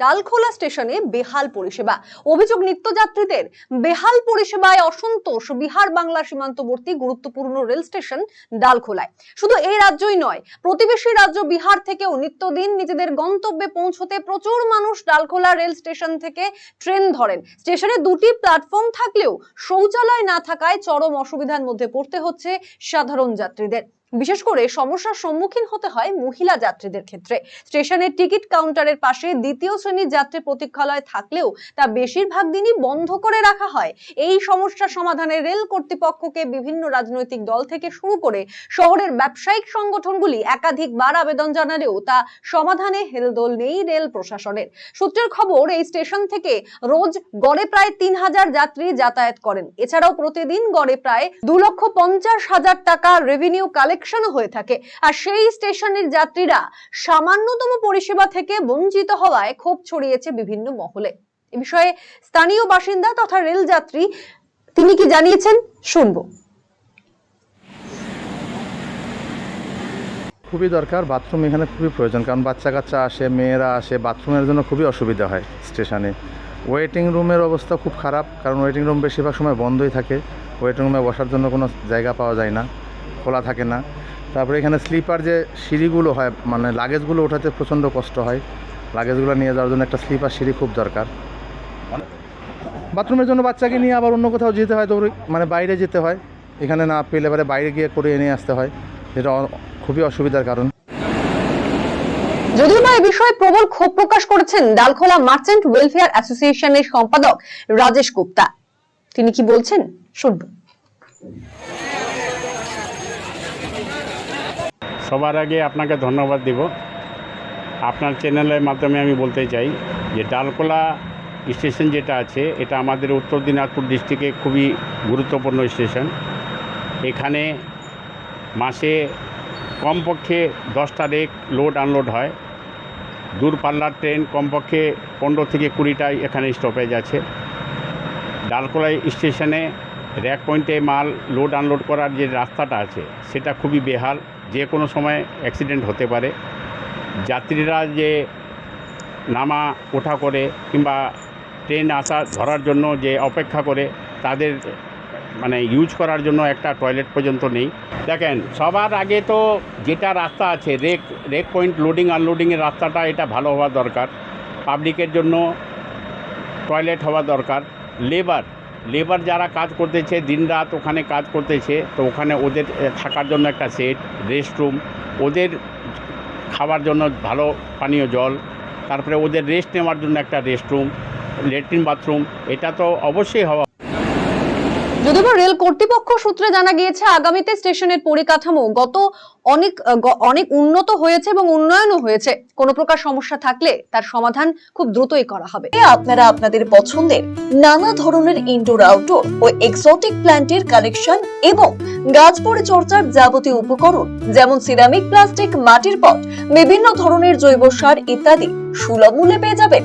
ডালখোলা স্টেশনে বেহাল পরিষেবা। অভিযোগ নিত্যযাত্রীদের, বেহাল পরিষেবায় অসন্তোষ। বিহার বাংলা সীমান্তবর্তী গুরুত্বপূর্ণ রেল স্টেশন ডালখোলায়। শুধু এই রাজ্যই নয়, প্রতিবেশী রাজ্য বিহার থেকেও নিত্যদিন নিজেদের গন্তব্যে পৌঁছতে প্রচুর মানুষ ডালখোলা রেল স্টেশন থেকে ট্রেন ধরেন। স্টেশনে দুটি প্ল্যাটফর্ম থাকলেও শৌচালয় না থাকায় চরম অসুবিধার মধ্যে পড়তে হচ্ছে সাধারণ যাত্রীদের। বিশেষ করে সমস্যার সম্মুখীন হতে হয় মহিলা যাত্রীদের ক্ষেত্রে। স্টেশনের টিকিট কাউন্টারের পাশে দ্বিতীয় শ্রেণির যাত্রী প্রতীক্ষালয় থাকলেও তা বেশিরভাগ দিনই বন্ধ করে রাখা হয়। এই সমস্যা সমাধানে রেল কর্তৃপক্ষকে বিভিন্ন রাজনৈতিক দল থেকে শুরু করে শহরের ব্যবসায়িক সংগঠনগুলি একাধিকবার আবেদন জানালেও তা সমাধানে হেলদোল নেই রেল প্রশাসনের। সূত্রের খবর, এই স্টেশন থেকে রোজ গড়ে প্রায় তিন হাজার যাত্রী যাতায়াত করেন। এছাড়াও প্রতিদিন গড়ে প্রায় দু লক্ষ পঞ্চাশ হাজার টাকা রেভিনিউ কালেকশনও হয়ে থাকে। আর সেই স্টেশনের যাত্রীরা সামান্যতম পরিষেবা থেকে বঞ্চিত হওয়ায় ক্ষোভ ছড়িয়েছে বিভিন্ন মহলে। এ বিষয়ে স্থানীয় বাসিন্দা তথা রেল যাত্রী তিনি কি জানিয়েছেন? শুনব। খুবই দরকার, বাথরুম এখানে খুবই প্রয়োজন, কারণ বাচ্চা কাচ্চা আসে, মেয়েরা আসে, বাথরুমের জন্য খুবই অসুবিধা হয় স্টেশনে। ওয়েটিং রুমের অবস্থা খুব খারাপ, কারণ ওয়েটিং রুম বেশিরভাগ সময় বন্ধই থাকে। ওয়েটিং রুমে বসার জন্য কোনো জায়গা পাওয়া যায় না, খোলা থাকে না। তারপরে এখানে স্লিপার যে সিঁড়িগুলো হয় মানে লাগেজগুলো ওঠাতে প্রচণ্ড কষ্ট হয়। লাগেজগুলো নিয়ে যাওয়ার জন্য একটা স্লিপার সিঁড়ি খুব দরকার। বাথরুমের জন্য বাচ্চাকে নিয়ে আবার অন্য কোথাও যেতে হয়, তো মানে বাইরে যেতে হয়। এখানে না পেলে এবারে বাইরে গিয়ে করে নিয়ে আসতে হয়, যেটা খুবই অসুবিধার কারণ। যদিও বা এ বিষয়ে প্রবল ক্ষোভ প্রকাশ করেছেন ডালখোলা মার্চেন্ট ওয়েলফেয়ার অ্যাসোসিয়েশনের সম্পাদক রাজেশ গুপ্তা। তিনি কি বলছেন? শুনব। সবার আগে আপনাকে ধন্যবাদ দিব। আপনার চ্যানেলের মাধ্যমে আমি বলতে চাই যে ডালকোলা স্টেশন যেটা আছে, এটা আমাদের উত্তর দিনাজপুর ডিস্ট্রিক্টে খুবই গুরুত্বপূর্ণ স্টেশন। এখানে মাসে কমপক্ষে দশটা রেক লোড আনলোড হয়। দূরপাল্লার ট্রেন কমপক্ষে পনেরো থেকে কুড়িটা এখানে স্টপেজ আছে। ডালকোলা স্টেশনে র্যাক পয়েন্টে মাল লোড আনলোড করার যে রাস্তাটা আছে, সেটা খুবই বেহাল। যে কোনো সময় অ্যাক্সিডেন্ট হতে পারে। যাত্রীরা যে নামা ওঠা করে কিংবা ট্রেন আসা ধরার জন্য যে অপেক্ষা করে, তাদের মানে ইউজ করার জন্য একটা টয়লেট পর্যন্ত নেই। দেখেন, সবার আগে তো যেটা রাস্তা আছে রেক রেক পয়েন্ট লোডিং আনলোডিংয়ের রাস্তাটা এটা ভালো হওয়া দরকার। পাবলিকের জন্য টয়লেট হওয়া দরকার। লেবার লেবার যারা কাজ করতেছে দিনরাত ওখানে কাজ করতেছে, তো ওখানে ওদের থাকার জন্য একটা সেট রেস্টরুম ওদের খাবার জন্য ভালো পানীয় জল, তারপরে ওদের রেস্ট নেওয়ার জন্য একটা রেস্টরুম ল্যাট্রিন বাথরুম এটা তো অবশ্যই হওয়া যদিও রেল কর্তৃপক্ষ সূত্রে জানা গিয়েছে, আগামীতে স্টেশনের পরিকাঠামো গত অনেক অনেক উন্নত হয়েছে এবং উন্নয়নও হয়েছে। কোনো প্রকার সমস্যা থাকলে তার সমাধান খুব দ্রুতই করা হবে। আপনারা আপনাদের পছন্দের নানা ধরনের ইনডোর আউটডোর ও এক্সোটিক প্ল্যান্টের কালেকশন এবং গাছ পরিচর্যার যাবতীয় উপকরণ, যেমন সিরামিক প্লাস্টিক মাটির পট বিভিন্ন ধরনের জৈব সার ইত্যাদি সুলভ মূল্যে পেয়ে যাবেন।